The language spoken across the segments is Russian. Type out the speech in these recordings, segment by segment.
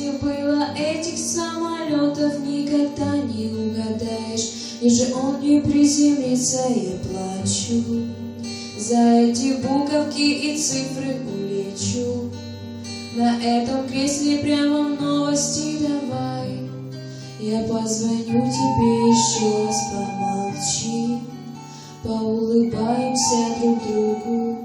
не было этих самолетов, никогда не угадаешь, Ниже он не приземлится, я плачу. За эти буковки и цифры улечу. На этом кресле прямо в новости давай. Я позвоню тебе еще раз, помолчи, Поулыбаемся друг другу.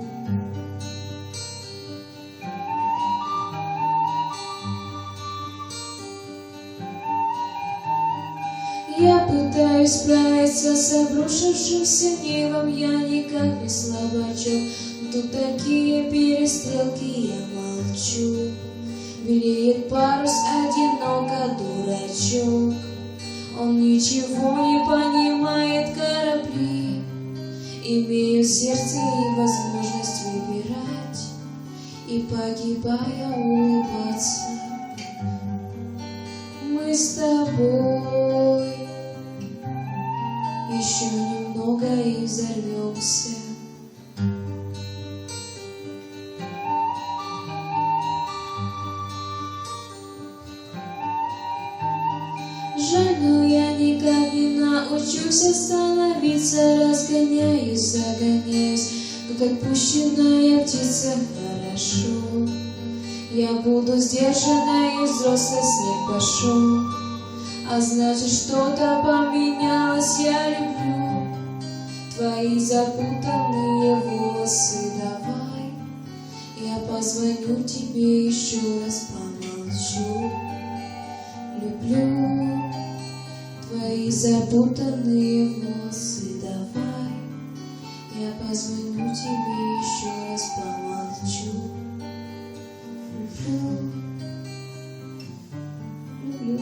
Я пытаюсь справиться с обрушившимся небом, Я никак не слабачок, тут такие перестрелки, я молчу. Белеет парус одиноко, дурачок, Он ничего не понимает, корабли. Имею сердце и возможность выбирать, И погибая улыбаться. Мы с тобой еще немного и взорвемся. Жаль, но я никак не научусь остановиться, разгоняюсь, загоняюсь, как отпущенная птица, хорошо. Я буду сдержанной, и взрослый снег пошел, а значит что-то поменялось, я люблю твои запутанные волосы, давай. Я позвоню тебе еще раз, помолчу. Люблю твои запутанные волосы, давай. Я позвоню тебе еще раз, помолчу. Люблю, люблю.